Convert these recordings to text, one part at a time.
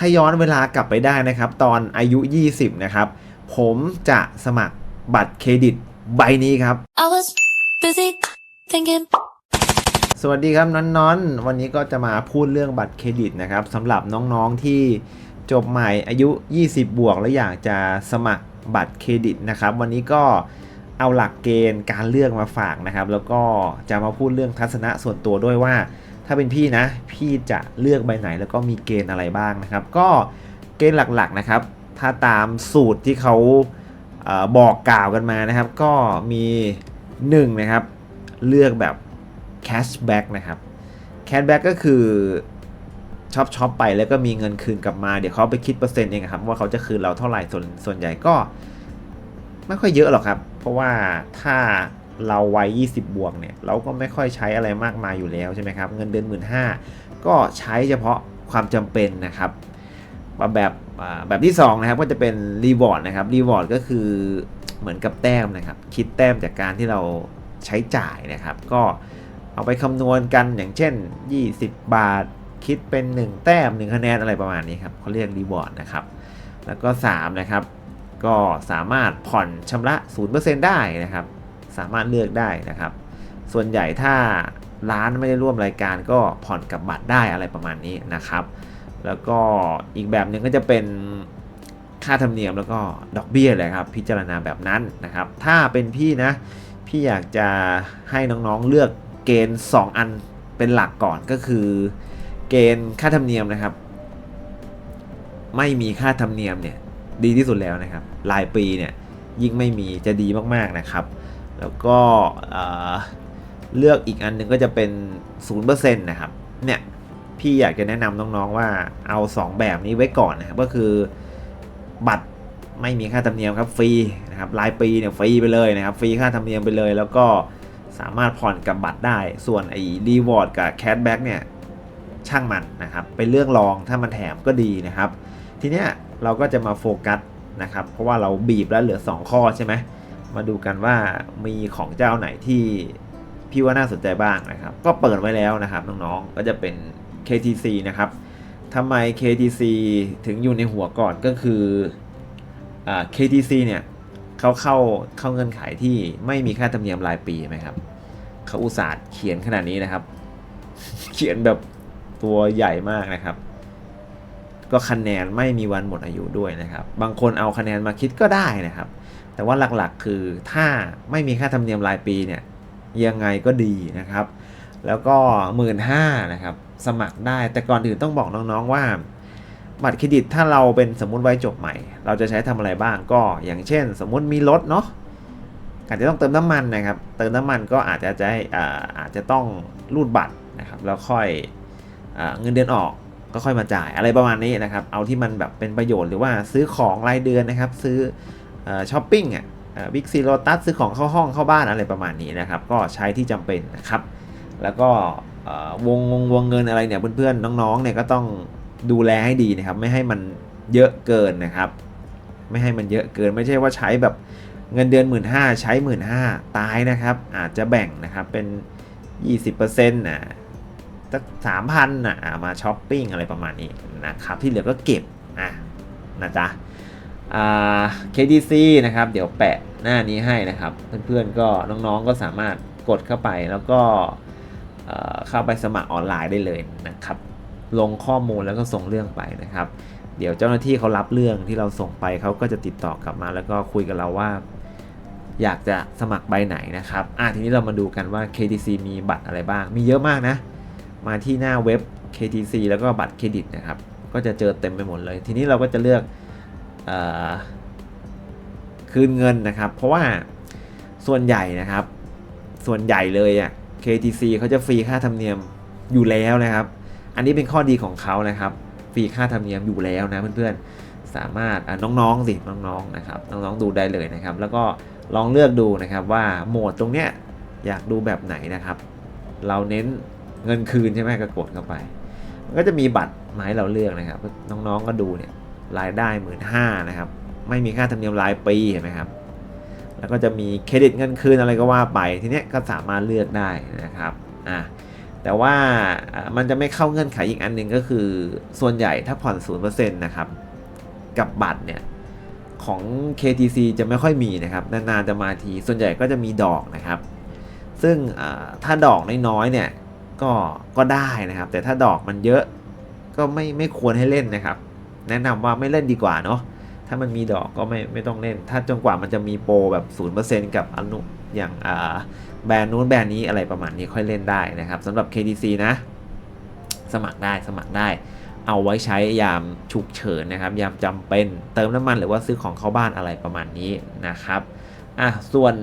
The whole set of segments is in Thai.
ถ้าย้อนเวลากลับไปได้นะครับ ตอนอายุ 20 นะครับ ผมจะสมัครบัตรเครดิตใบนี้ครับ I was busy thinking. สวัสดีครับน้อนๆ วันนี้ก็จะมาพูดเรื่องบัตรเครดิตนะครับสำหรับน้องๆที่จบใหม่อายุ 20 บวก แล้วอยากจะสมัครบัตรเครดิตนะครับ วันนี้ก็เอาหลักเกณฑ์การเลือกมาฝากนะครับ แล้วก็จะมาพูดเรื่องทัศนะส่วนตัวด้วยว่า ถ้าเป็นพี่นะ พี่จะเลือกใบไหนแล้วก็มีเกณฑ์อะไรบ้างนะครับ ก็เกณฑ์หลักๆนะครับ ถ้าตามสูตรที่เขาเออบอกกล่าวกันมานะครับ ก็มี1นะครับ เลือกแบบ cashback นะครับ cashback ก็คือช็อปช็อปไปแล้วก็มีเงินคืนกลับมา เดี๋ยวเขาไปคิดเปอร์เซ็นต์เองครับ ว่าเขาจะคืนเราเท่าไหร่ส่วนส่วนใหญ่ก็ ไม่ค่อยเยอะหรอกครับ เพราะว่าถ้า เราวัย 20 บวกเนี่ยเราก็ไม่ค่อยใช้อะไรมากมายอยู่แล้วใช่ไหมครับเงินเดือน1 5ื่นห้าก็ใช้เฉพาะความจำเป็นนะครับแบบแบบที่2นะครับก็จะเป็นรีวอร์ดนะครับรีวอร์ดก็คือเหมือนกับแต้มนะครับ คิดแต้มจากการที่เราใช้จ่ายนะครับ ก็เอาไปคำนวณกันอย่างเช่น 20 บาทคิดเป็น 1 แต้ม 1 คะแนนอะไรประมาณนี้ครับเขาเรียกรีวอร์ดนะครับ แล้วก็ 3 นะครับ ก็สามารถผ่อนชำระ 0%ได้นะครับ สามารถเลือกได้นะครับ ส่วนใหญ่ถ้าร้านไม่ได้ร่วมรายการก็ผ่อนกับบัตรได้อะไรประมาณนี้นะครับ แล้วก็อีกแบบหนึ่งก็จะเป็นค่าธรรมเนียมแล้วก็ดอกเบี้ยเลยครับ พิจารณาแบบนั้นนะครับ ถ้าเป็นพี่นะ พี่อยากจะให้น้องๆเลือกเกณฑ์ 2 อันเป็นหลักก่อนก็คือ เกณฑ์ค่าธรรมเนียมนะครับ ไม่มีค่าธรรมเนียมเนี่ยดีที่สุดแล้วนะครับรายปีเนี่ยยิ่งไม่มีจะดีมากๆนะครับ แล้วก็เลือกอีกอันหนึ่งก็จะเป็น 0%นะครับ เนี่ยพี่อยากจะแนะนำน้องๆว่าเอา 2 แบบนี้ไว้ก่อนนะครับ ก็คือบัตรไม่มีค่าธรรมเนียมครับฟรีนะครับรายปีเนี่ยฟรีไปเลยนะครับฟรีค่าธรรมเนียมไปเลย แล้วก็สามารถผ่อนกับบัตรได้ ส่วนไอ้รีวอร์ดกับแคชแบ็กเนี่ยช่างมันนะครับเป็นเรื่องรองถ้ามันแถมก็ดีนะครับ ทีเนี้ยเราก็จะมาโฟกัสนะครับ เพราะว่าเราบีบแล้วเหลือ 2 ข้อใช่ไหม มาดูกันว่ามีของเจ้าไหนที่พี่ว่าน่าสนใจบ้างนะครับ ก็เปิดไว้แล้วนะครับน้องๆ ก็จะเป็น KTC นะครับทำไม KTC ถึงอยู่ในหัวก่อนก็คืออ KTC เนี่ยเขาเข้าเข้าเงื่อนไขที่ไม่มีค่าธรรมเนียมรายปีไหมครับเขาอุตส่าห์เขียนขนาดนี้นะครับ เขียนแบบตัวใหญ่มากนะครับ ก็คะแนนไม่มีวันหมดอายุด้วยนะครับ บางคนเอาคะแนนมาคิดก็ได้นะครับ แต่ว่าหลักๆคือถ้าไม่มีค่าธรรมเนียมรายปีเนี่ยยังไงก็ดีนะครับ แล้วก็หมื่นห้านะครับ สมัครได้แต่ก่อนอื่นต้องบอกน้องๆว่า บัตรเครดิตถ้าเราเป็นสมมุติไวัยจบใหม่ เราจะใช้ทำอะไรบ้างก็อย่างเช่น สมมุติมีรถเนาะอาจจะต้องเติมน้ำมันนะครับ เติมน้ำมันก็อาจจะจะให้อาอาจจะต้องรูดบัตรนะครับ แล้วค่อยอเงินเดือนออก ก็ค่อยมาจ่ายอะไรประมาณนี้นะครับ เอาที่มันแบบเป็นประโยชน์หรือว่าซื้อของรายเดือนนะครับ ซื้อช้อปปิ้งอะบิ๊กซีโรตัสซื้อของเข้าห้องเข้าบ้านอะไรประมาณนี้นะครับ ก็ใช้ที่จำเป็นนะครับ แล้วก็วงวงวงเงินอะไรเนี่ยเพื่อนๆน้องๆเนี่ยก็ต้องดูแลให้ดีนะครับ ไม่ให้มันเยอะเกินนะครับ ไม่ให้มันเยอะเกินไม่ใช่ว่าใช้แบบเงินเดือน1 5ื่นใช้1 5ื่นตายนะครับ อาจจะแบ่งนะครับเป็น 20%นะ สักสามพันอะมาช้อปปิ้งอะไรประมาณนี้นะครับ ที่เหลือก็เก็บอะนะจ๊ะอ่า KDC นะครับ เดี๋ยวแปะหน้านี้ให้นะครับ เพื่อนๆก็น้องๆก็สามารถกดเข้าไปแล้วก็เอ่อเข้าไปสมัครออนไลน์ได้เลยนะครับ ลงข้อมูลแล้วก็ส่งเรื่องไปนะครับ เดี๋ยวเจ้าหน้าที่เขารับเรื่องที่เราส่งไปเขาก็จะติดต่อกลับมา แล้วก็คุยกับเราว่า อยากจะสมัครใบไหนนะครับอะทีนี้เรามาดูกันว่า KTC มีบัตรอะไรบ้าง มีเยอะมากนะ มาที่หน้าเว็บ KTC แล้วก็บัตรเครดิตนะครับ ก็จะเจอเต็มไปหมดเลย ทีนี้เราก็จะเลือกอคืนเงินนะครับ เพราะว่าส่วนใหญ่นะครับ ส่วนใหญ่เลยอะ KTC เขาจะฟรีค่าธรรมเนียมอยู่แล้วนะครับ อันนี้เป็นข้อดีของเขานะครับ ฟรีค่าธรรมเนียมอยู่แล้วนะเพื่อนๆ สามารถน้องๆสิน้องๆนะครับน้องๆดูได้เลยนะครับ แล้วก็ลองเลือกดูนะครับว่าโหมดตรงเนี้ยอยากดูแบบไหนนะครับ เราเน้น เงินคืนใช่ไหมก็กดเข้าไปมันก็จะมีบัตรมาให้เราเลือกนะครับ น้องๆก็ดูเนี่ยรายได้หมื่นห้านะครับ ไม่มีค่าธรรมเนียมรายปีเห็นไหมครับ แล้วก็จะมีเครดิตเงินคืนอะไรก็ว่าไป ทีเนี้ยก็สามารถเลือกได้นะครับอะแต่ว่ามันจะไม่เข้าเงื่อนไขอีกอันหนึ่งก็คือส่วนใหญ่ถ้าผ่อน0%นเปอร์เซ็นต์นะครับ กับบัตรเนี่ยของ KTC จะไม่ค่อยมีนะครับ นานๆจะมาที ส่วนใหญ่ก็จะมีดอกนะครับ ซึ่งถ้าดอกน้อยๆเนี่ย ก็ก็ได้นะครับ แต่ถ้าดอกมันเยอะก็ไม่ไม่ควรให้เล่นนะครับ แนะนำว่าไม่เล่นดีกว่าเนาะถ้ามันมีดอกก็ไม่ไม่ต้องเล่น ถ้าจนกว่ามันจะมีโปรแบบ0%กับอนุอย่างอ่าแบรนด์นู้นแบรนด์นี้อะไรประมาณนี้ค่อยเล่นได้นะครับสำหรับ KTC นะ สมัครได้สมัครได้ เอาไว้ใช้ยามฉุกเฉินนะครับ ยามจำเป็นเติมน้ำมันหรือว่าซื้อของเข้าบ้านอะไรประมาณนี้นะครับอะส่วน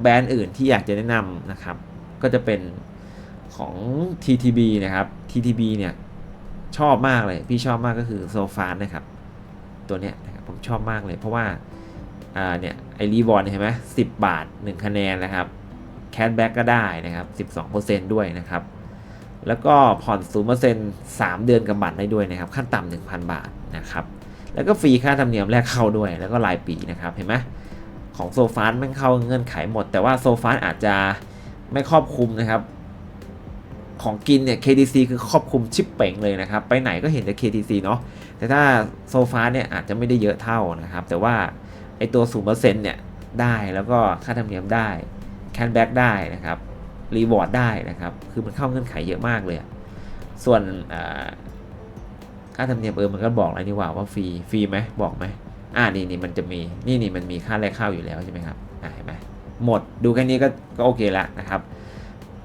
แบรนด์อื่นที่อยากจะแนะนำนะครับ ก็จะเป็น ของ TTB นะครับ TTB เนี่ยชอบมากเลย พี่ชอบมากก็คือโซฟานนะครับ ตัวเนี้ยนะครับผมชอบมากเลย เพราะว่าอ่าเนี่ยไอรีวอนเห็นไหมสิบบาท 1 คะแนนนะครับแคชแบ็กก็ได้นะครับ 12%ด้วยนะครับ แล้วก็ผ่อน 0% 3 เดือนกับบัตรได้ด้วยนะครับ ขั้นต่ำ1,000 บาทนะครับ แล้วก็ฟรีค่าธรรมเนียมแรกเข้าด้วย แล้วก็รายปีนะครับ เห็นไหมของโซฟานมันเข้าเงื่อนไขหมด แต่ว่าโซฟานอาจจะไม่ครอบคลุมนะครับ ของกินเนี่ย KTC คือครอบคลุมชิปเป่งเลยนะครับ ไปไหนก็เห็นแต่ KTC เนาะแต่ถ้าโซฟาเนี่ยอาจจะไม่ได้เยอะเท่านะครับ แต่ว่าไอตัว0%เปอร์เซ็นต์เนี่ยได้แล้วก็ค่าธรรมเนียมได้แคนแบ็กได้นะครับรีวอร์ดได้นะครับ คือมันเข้าเงื่อนไขเยอะมากเลย ส่วนค่าธรรมเนียมเออมันก็บอกแล้วนี่ว่าว่าฟรีฟรีไหมบอกไหมอ่านี่นี่มันจะมีนี่นี่มันมีค่าแรกเข้าอยู่แล้วใช่ไหมครับอ่าเห็นไหมหมดดูแค่นี้ก็ก็โอเคละนะครับ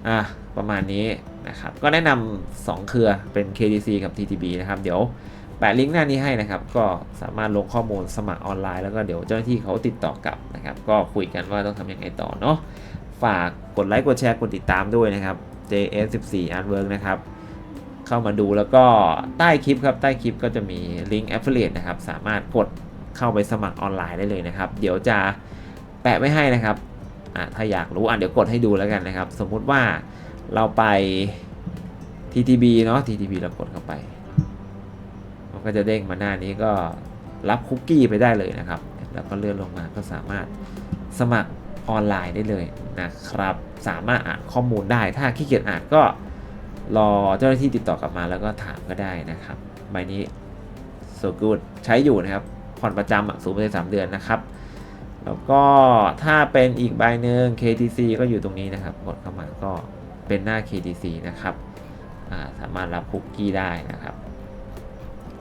อ่าประมาณนี้ นะครับ ก็แนะนำสองเครือเป็น KDC กับ TTB นะครับ เดี๋ยวแปะลิงก์หน้านี้ให้นะครับ ก็สามารถลงข้อมูลสมัครออนไลน์แล้วก็เดี๋ยวเจ้าหน้าที่เขาติดต่อกลับนะครับ ก็คุยกันว่าต้องทำยังไงต่อเนาะ ฝากกดไลค์ กดแชร์ กดติดตามด้วยนะครับ JS14 Artwork นะครับ เข้ามาดูแล้วก็ใต้คลิปครับ ใต้คลิปก็จะมีลิงก์ Affiliate นะครับ สามารถกดเข้าไปสมัครออนไลน์ได้เลยนะครับ เดี๋ยวจะแปะไว้ให้นะครับอะถ้าอยากรู้อะเดี๋ยวกดให้ดูแล้วกันนะครับ สมมุติว่า เราไป TTB เนาะ TTB เรากดเข้าไป มันก็จะเด้งมาหน้านี้ก็รับคุกกี้ไปได้เลยนะครับ แล้วก็เลื่อนลงมาก็สามารถสมัครออนไลน์ได้เลยนะครับ สามารถอ่านข้อมูลได้ถ้าขี้เกียจอ่านก็รอเจ้าหน้าที่ติดต่อกลับมาแล้วก็ถามก็ได้นะครับ ใบนี้ so good ใช้อยู่นะครับ ผ่อนประจำสูงไปสามเดือนนะครับ แล้วก็ถ้าเป็นอีกใบหนึ่ง KTC ก็อยู่ตรงนี้นะครับ กดเข้ามาก็ เป็นหน้า KTC นะครับาสามารถรับคุกกี้ได้นะครับ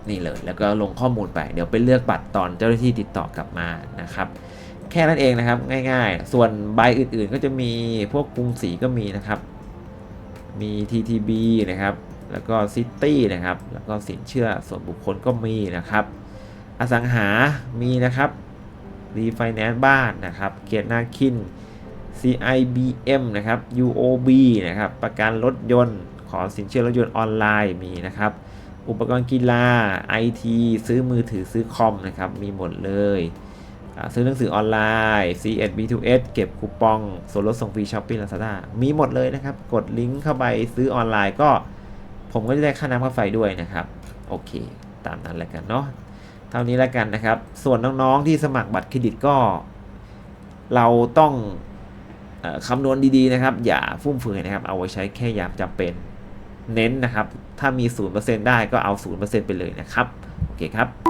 นี่เลยแล้วก็ลงข้อมูลไป เดี๋ยวไปเลือกบัตรตอนเจ้าหน้าที่ติดต่อกลับมานะครับ แค่นั้นเองนะครับง่ายๆ ส่วนใบอื่นๆก็จะมีพวกกรุงศรีก็มีนะครับ มี TTB นะครับ แล้วก็ City นะครับ แล้วก็สินเชื่อส่วนบุคคลก็มีนะครับ อสังหา มีนะครับรีไฟแนนซ์บ้านนะครับ เกียรตินาคิน CIBM นะครับ UOB นะครับ ประกันรถยนต์ ขอสินเชื่อรถยนต์ออนไลน์มีนะครับ อุปกรณ์กีฬา IT ซื้อมือถือซื้อคอมนะครับ มีหมดเลย ซื้อหนังสือออนไลน์ C1 B2S เก็บคูปอง ส่วนลดส่งฟรีช้อปปี้ลาซาด้ามีหมดเลยนะครับ กดลิงก์เข้าไปซื้อออนไลน์ก็ ผมก็จะได้ค่าน้ำค่าไฟด้วยนะครับ โอเค ตามนั้นแล้วกันเนาะ เท่านี้แล้วกันนะครับ ส่วนน้องๆที่สมัครบัตรเครดิตก็ เราต้อง คำนวณดีๆนะครับ อย่าฟุ่มเฟือยนะครับ เอาไว้ใช้แค่ยามจำเป็นเน้นนะครับ ถ้ามี 0%ได้ก็เอา 0%ไปเลยนะครับ โอเคครับ